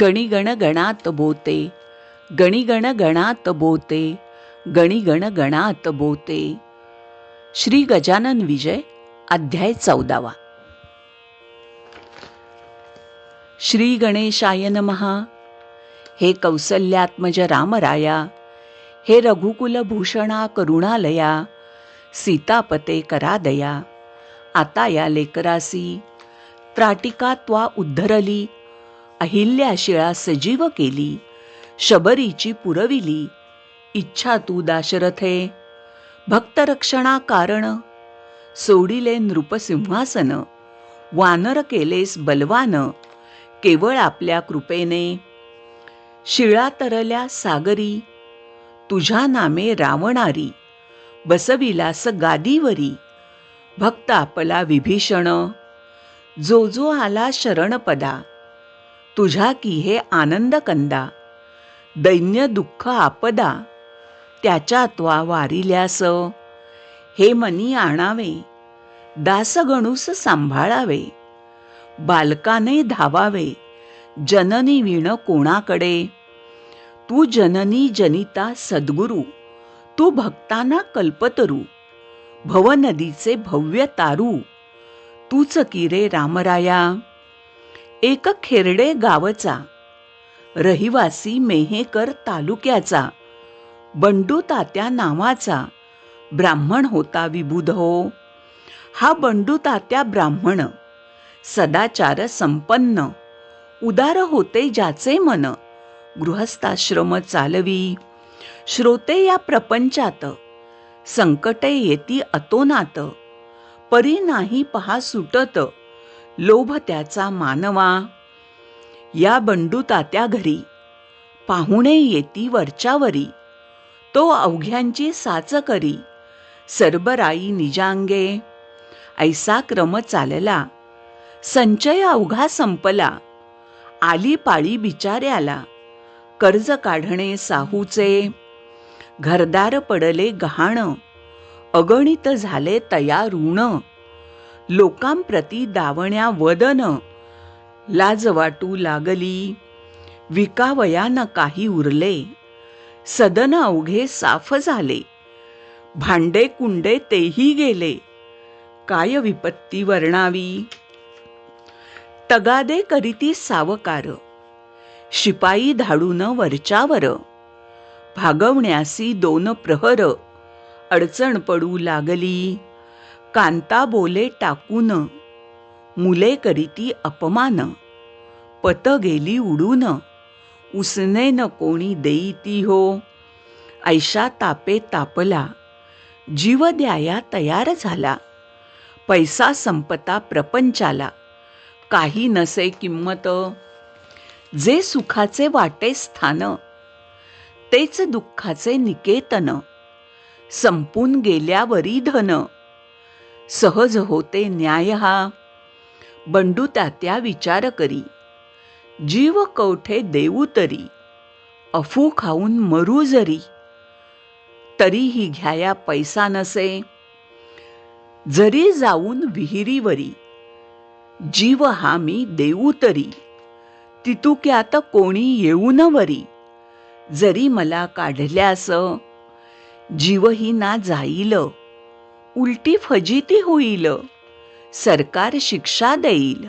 गणिगण गणात बोते। गणिगण गणात बोते। गणिगण गणात बोते। श्री गजानन विजय अध्याय चौदावा। श्री गणेशाय नमहा हे कौसल्यात्मज रामराया। हे रघुकुलभूषणा करुणालया। सीतापते करादया। आता या लेकरासी। त्राटिका त्वा उद्धरली। अहिल्या शिळा सजीव केली शबरीची पुरविली इच्छा तू दाशरथे भक्तरक्षणा कारण सोडिले नृपसिंहासन वानर केलेस बलवान केवळ आपल्या कृपेने शिळा तरल्या सागरी तुझ्या नामे रावणारी बसविलास गादीवरी भक्त आपला विभीषण जो जो आला शरणपदा तुझ्या की हे आनंद कंदा दैन्य दुःख आपदा त्याच्या त्वा वारिल्यास. हे मनी आणावे दासगणूस सांभाळावे बालकाने धावावे जननी विण कोणाकडे? तू जननी जनिता सद्गुरू तू भक्तांना कल्पतरू भवनदीचे भव्य तारू तूच किरे रे रामराया? एक खेरडे गावचा. रहिवासी मेहेकर तालुक्याचा. बंडू तात्या नावाचा. ब्राह्मण होता विबुध हो. हा बंडू तात्या ब्राह्मण. सदाचार संपन्न. उदार होते ज्याचे मन. गृहस्थाश्रम चालवी. श्रोते या प्रपंचात. संकटे येती अतोनात. परी नाही पहा सुटत. लोभ त्याचा मानवा. या बंडू तात्या घरी पाहुणे येती वरच्यावरी तो अवघ्यांची साच करी सरबराई निजांगे. ऐसा क्रम चालला. संचय अवघा संपला. आली पाळी बिचाऱ्याला कर्ज काढणे साहूचे. घरदार पडले गहाण अगणित झाले तया ऋण. लोकांप्रती दावण्या वदन. लाज वाटू लागली. विकावयान काही उरले. सदन अवघे साफ झाले. भांडे कुंडे तेही गेले. काय विपत्ती वर्णावी. तगादे करीती सावकार. शिपाई धाडून वरच्यावर. भागवण्यासी दोन प्रहर. अडचण पडू लागली. कांता बोले टाकून. मुले करीती अपमान. पत गेली उडून. उसने न कोणी देईती हो. ऐशा तापे तापला. जीव द्याया तयार झाला. पैसा संपता प्रपंचाला. काही नसे किंमत. जे सुखाचे वाटे स्थान. तेच दुःखाचे निकेतन. संपून गेल्यावरी धन. सहज होते न्याय हा बंडू तात्या विचार करी. जीव कवठे देऊ तरी. अफू खाऊन मरू जरी. तरीही घ्याया पैसा नसे. जरी जाऊन विहिरीवरी जीव हा मी देऊ तरी. तितुक्यात कोणी येऊ न वरी. जरी मला काढल्यास. जीवही ना जाईल. उलटी फजिती होईल. सरकार शिक्षा देईल.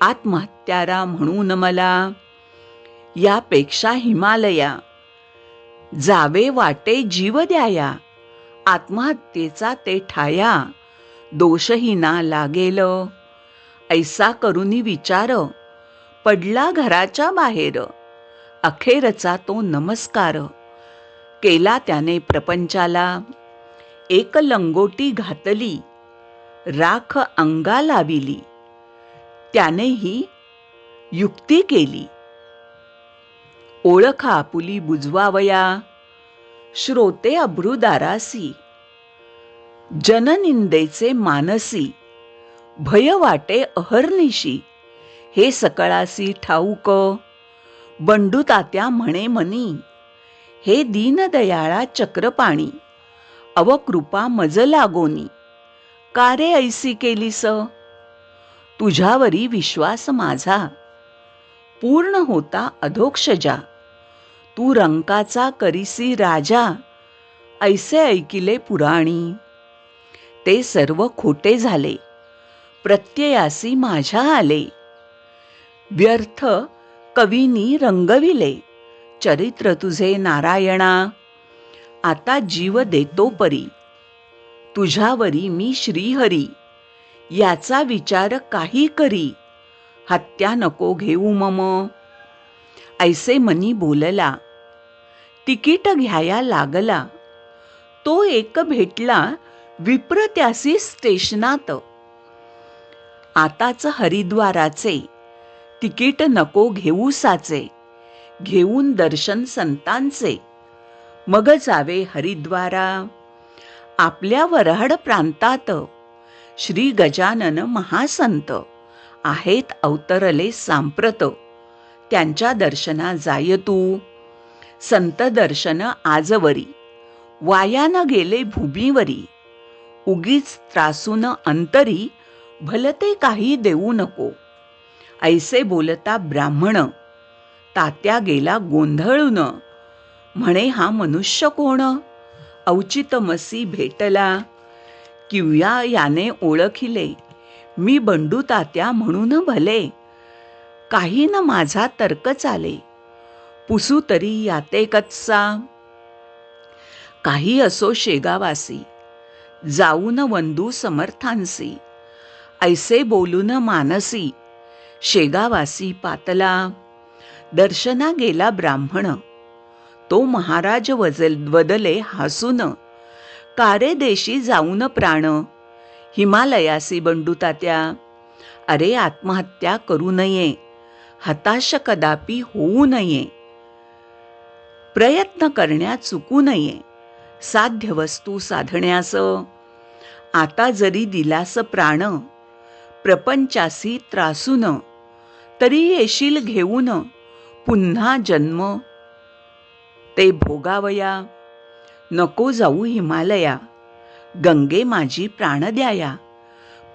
आत्महत्यारा म्हणून मला. यापेक्षा हिमालया. जावे वाटे जीव द्याया. आत्महत्येचा ते ठाया. दोषही ना लागेल. ऐसा करुनी विचार. पडला घराच्या बाहेर. अखेरचा तो नमस्कार. केला त्याने प्रपंचाला. एक लंगोटी घातली. राख अंगा लाविली. त्यानेही युक्ती केली. ओळखा आपुली बुजवावया. श्रोते अब्रुदारासी जननिंदेचे मानसी. भय वाटे अहर्निशी. हे सकळासी ठाऊक. बंडू तात्या म्हणे मनी. हे दीनदयाळा चक्रपाणी. अवकृपा मज लागोनी का रे ऐसी केलीस तुझ्यावरी विश्वास माझा. पूर्ण होता अधोक्षजा. तू रंकाचा करीसी राजा. ऐसे ऐकिले पुराणी. ते सर्व खोटे झाले. प्रत्ययासी माझ्या आले. व्यर्थ कवीनी रंगविले. चरित्र तुझे नारायणा. आता जीव देतो परी. तुझ्यावरी मी श्रीहरी. याचा विचार काही करी. हत्या नको घेऊ मम. ऐसे मनी बोलला. तिकीट घ्याया लागला. तो एक भेटला विप्र त्यासी स्टेशनात. आताच हरिद्वाराचे. तिकीट नको घेऊ साचे घेऊन दर्शन संतांचे. मग जावे हरिद्वारा. आपल्या वऱ्हाड प्रांतात श्री गजानन महासंत आहेत अवतरले सांप्रत. त्यांच्या दर्शना जाय तू. संत दर्शन आजवरी. वायानं गेले भूमीवरी. उगीच त्रासून अंतरी. भलते काही देऊ नको. ऐसे बोलता ब्राह्मण. तात्या गेला गोंधळून. म्हणे हा मनुष्य कोण? औचितमसी भेटला. किव्या याने ओळखिले. मी बंडू तात्या म्हणून भले. काही न माझा तर्क चाले. पुसू तरी याते कच्चा. काही असो शेगावासी. जाऊन वंदू समर्थांसी. ऐसे बोलून मानसी. शेगावासी पातला. दर्शना गेला ब्राह्मण. तो महाराज वजल बदले हसून कारे देशी जाऊन प्राण हिमालयासी बंडू तात्या अरे आत्महत्या करू नये हताश कदापि होऊ नये प्रयत्न करण्यात चुकू नये साध्य वस्तू साधण्यास आता जरी दिलास प्राण प्रपंचासी त्रासून तरी येशील घेऊन पुन्हा जन्म ते भोगावया. नको जाऊ हिमालया. गंगे माझी प्राण द्याया.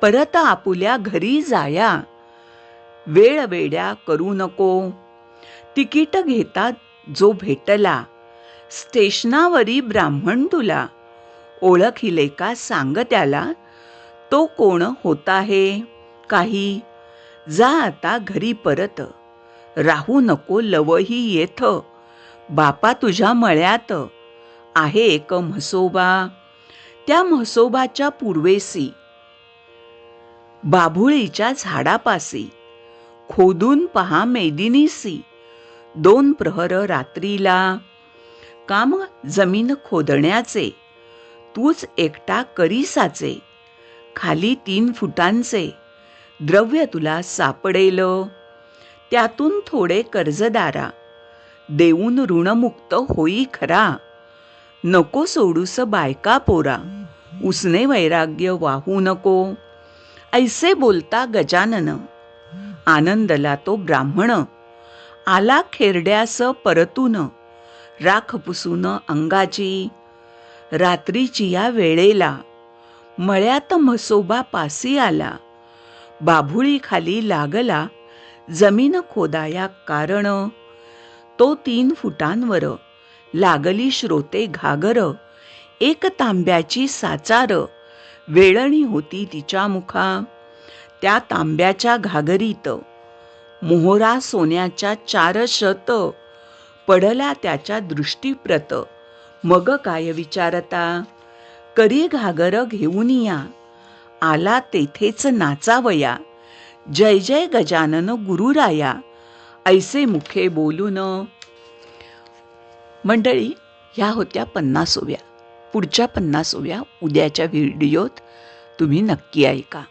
परत आपुल्या घरी जाया. वेळ वेड्या करू नको. तिकीट घेतात जो भेटला. स्टेशनावरी ब्राह्मण तुला. ओळखिले का सांग त्याला. तो कोण होता हे काही. जा आता घरी परत. राहू नको लवही येथ. बापा तुझ्या मळ्यात आहे एक म्हसोबा. त्या म्हसोबाच्या पूर्वेसी बाभुळीच्या झाडापासी. खोदून पहा मेदिनीसी दोन प्रहर रात्रीला. काम जमीन खोदण्याचे तूच एकटा करीसाचे. खाली तीन फुटांचे द्रव्य तुला सापडेल. त्यातून थोडे कर्जदारा. देऊन ऋणमुक्त होई खरा. नको सोडूस बायका पोरा. उसने वैराग्य वाहू नको. ऐसे बोलता गजानन. आनंदला तो ब्राह्मण. आला खेरड्यास परतून. राख पुसून अंगाची. रात्रीची या वेळेला. मळ्यात म्हसोबा पासी आला. बाभुळी खाली लागला. जमीन खोदाया कारण. तो तीन फुटांवर. लागली श्रोते घागर. एक तांब्याची साचार. वेळणी होती तिच्या मुखा. त्या तांब्याच्या घागरीत. मोहरा सोन्याच्या चार शत. पडला त्याच्या दृष्टीप्रत. मग काय विचारता? करी घागर घेऊन या. आला तेथेच नाचावया. जय जय गजानन गुरुराया. ऐसे मुखे बोलून मंडळी ह्या होत्या पन्नासोव्या. पुढच्या पन्नासोव्या उद्याच्या व्हिडिओत तुम्ही नक्की ऐका.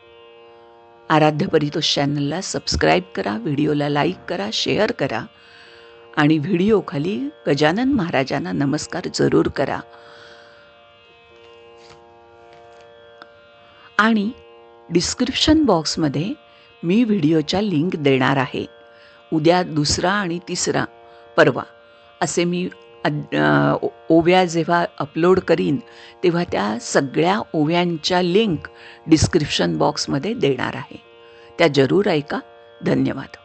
आराध्य परितोष चॅनलला सबस्क्राईब करा व्हिडिओला लाईक करा शेअर करा आणि व्हिडिओखाली गजानन महाराजांना नमस्कार जरूर करा. आणि डिस्क्रिप्शन बॉक्समध्ये मी व्हिडिओच्या लिंक देणार आहे. उद्या दुसरा आणि तिसरा परवा असे मी ओव्या जेव्हा अपलोड करीन तेव्हा त्या सगळ्या ओव्यांच्या लिंक डिस्क्रिप्शन बॉक्समध्ये देणार आहे. त्या जरूर ऐका. धन्यवाद.